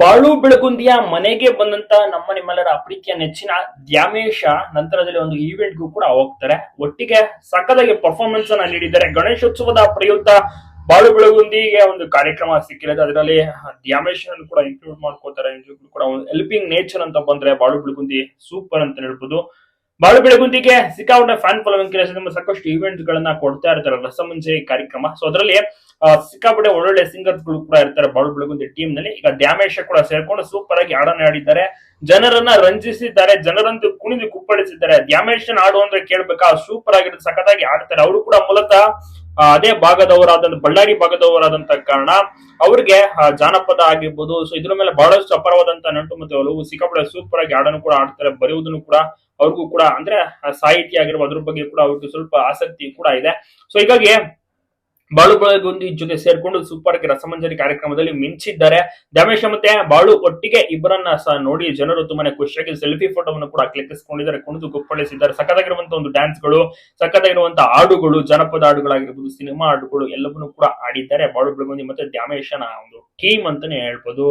ಬಾಳು ಬೆಳಗುಂದಿಯ ಮನೆಗೆ ಬಂದಂತ ನಮ್ಮ ನಿಮ್ಮೆಲ್ಲರ ಪ್ರೀತಿಯ ನೆಚ್ಚಿನ ದ್ಯಾಮೇಶ, ನಂತರದಲ್ಲಿ ಒಂದು ಈವೆಂಟ್ಗೂ ಕೂಡ ಹೋಗ್ತಾರೆ. ಒಟ್ಟಿಗೆ ಸಕ್ಕದಾಗಿ ಪರ್ಫಾರ್ಮೆನ್ಸ್ ಅನ್ನ ನೀಡಿದ್ದಾರೆ. ಗಣೇಶೋತ್ಸವದ ಪ್ರಯುಕ್ತ ಬಾಳು ಬೆಳಗುಂದಿಗೆ ಒಂದು ಕಾರ್ಯಕ್ರಮ ಸಿಕ್ಕಿರೋದು. ಅದರಲ್ಲಿ ದ್ಯಾಮೇಶ್ ಕೂಡ ಇನ್ಕ್ಲೂಡ್ ಮಾಡ್ಕೋತಾರೆ ಕೂಡ ಕೂಡ ಹೆಲ್ಪಿಂಗ್ ನೇಚರ್ ಅಂತ ಬಂದ್ರೆ ಬಾಳು ಬೆಳಗುಂದಿ ಸೂಪರ್ ಅಂತ ಹೇಳ್ಬೋದು. ಬಾಳು ಬೆಳಗುಂದಿಗೆ ಸಿಕ್ಕಾಪಟ್ಟೆ ಫ್ಯಾನ್ ಫಾಲೋವಿಂಗ್ ಕೆಲಸ ನಮ್ಮ ಸಾಕಷ್ಟು ಇವೆಂಟ್ ಗಳನ್ನ ಕೊಡ್ತಾ ಇರ್ತಾರೆ ರಸಮಂಜರಿ ಕಾರ್ಯಕ್ರಮ. ಸೊ ಅದರಲ್ಲಿ ಸಿಕ್ಕಾಪಟ್ಟೆ ಒಳ್ಳೊಳ್ಳೆ ಸಿಂಗರ್ಸ್ಗಳು ಕೂಡ ಇರ್ತಾರೆ ಬಾಳು ಬೆಳಗುಂದಿ ಟೀಮ್ನಲ್ಲಿ. ಈಗ ಡ್ಯಾಮೇಶ್ ಕೂಡ ಸೇರ್ಕೊಂಡು ಸೂಪರ್ ಆಗಿ ಹಾಡನ್ನ ಆಡಿದ್ದಾರೆ ಜನರನ್ನ ರಂಜಿಸಿದ್ದಾರೆ, ಜನರಂತೂ ಕುಣಿದು ಕುಪ್ಪಳಿಸಿದ್ದಾರೆ. ಡ್ಯಾಮೇಶನ್ ಹಾಡು ಅಂದ್ರೆ ಕೇಳ್ಬೇಕಾ? ಸೂಪರ್ ಆಗಿರುತ್ತೆ ಸಖತ್ತಾಗಿ ಆಡ್ತಾರೆ ಅವರು ಕೂಡ ಮೂಲತಃ ಅದೇ ಭಾಗದವರಾದ ಬಳ್ಳಾರಿ ಭಾಗದವರಾದಂತ ಕಾರಣ ಅವ್ರಿಗೆ ಜಾನಪದ ಆಗಿರ್ಬೋದು ಸೊ ಇದ್ರ ಮೇಲೆ ಬಹಳಷ್ಟು ಅಪಾರವಾದಂತ ನಂಟು ಮತ್ತೆ ಒಲವು ಸಿಕ್ಕಾಪಡೆ ಸೂಪರ್ ಆಗಿ ಹಾಡನ್ನು ಕೂಡ ಆಡ್ತಾರೆ ಬರೆಯುವುದನ್ನು ಕೂಡ ಅವ್ರಿಗೂ ಕೂಡ, ಅಂದ್ರೆ ಸಾಹಿತ್ಯ ಆಗಿರ್ಬೋದು ಅದ್ರ ಬಗ್ಗೆ ಕೂಡ ಅವ್ರಿಗೆ ಸ್ವಲ್ಪ ಆಸಕ್ತಿ ಕೂಡ ಇದೆ. ಸೊ ಹೀಗಾಗಿ ಬಾಳು ಬಳಗೊಂದಿ ಜೊತೆ ಸೇರ್ಕೊಂಡು ಸೂಪರ್ ರಸಮಂಜರಿ ಕಾರ್ಯಕ್ರಮದಲ್ಲಿ ಮಿಂಚಿದ್ದಾರೆ. ದ್ಯಾಮೇಶ ಮತ್ತೆ ಬಾಳು ಒಟ್ಟಿಗೆ ಇಬ್ಬರನ್ನ ಸಹ ನೋಡಿ ಜನರು ತುಂಬಾನೇ ಖುಷಿಯಾಗಿ ಸೆಲ್ಫಿ ಫೋಟೋವನ್ನು ಕೂಡ ಕ್ಲಿಕ್ಕಿಸಿಕೊಂಡಿದ್ದಾರೆ. ಕುಣಿದು ಗುಪ್ಪಳಿಸಿದ್ದಾರೆ ಸಖತ್ತಾಗಿರುವಂತಹ ಒಂದು ಡ್ಯಾನ್ಸ್ಗಳು ಸಖತ್ತಾಗಿರುವಂತಹ ಹಾಡುಗಳು, ಜನಪದ ಹಾಡುಗಳಾಗಿರ್ಬೋದು ಸಿನಿಮಾ ಹಾಡುಗಳು ಎಲ್ಲವನ್ನೂ ಕೂಡ ಆಡಿದ್ದಾರೆ. ಬಾಳು ಬೆಳಗುಂದಿ ಮತ್ತೆ ದ್ಯಾಮೇಶನ ಒಂದು ಟೀಮ್ ಅಂತಾನೆ ಹೇಳ್ಬೋದು.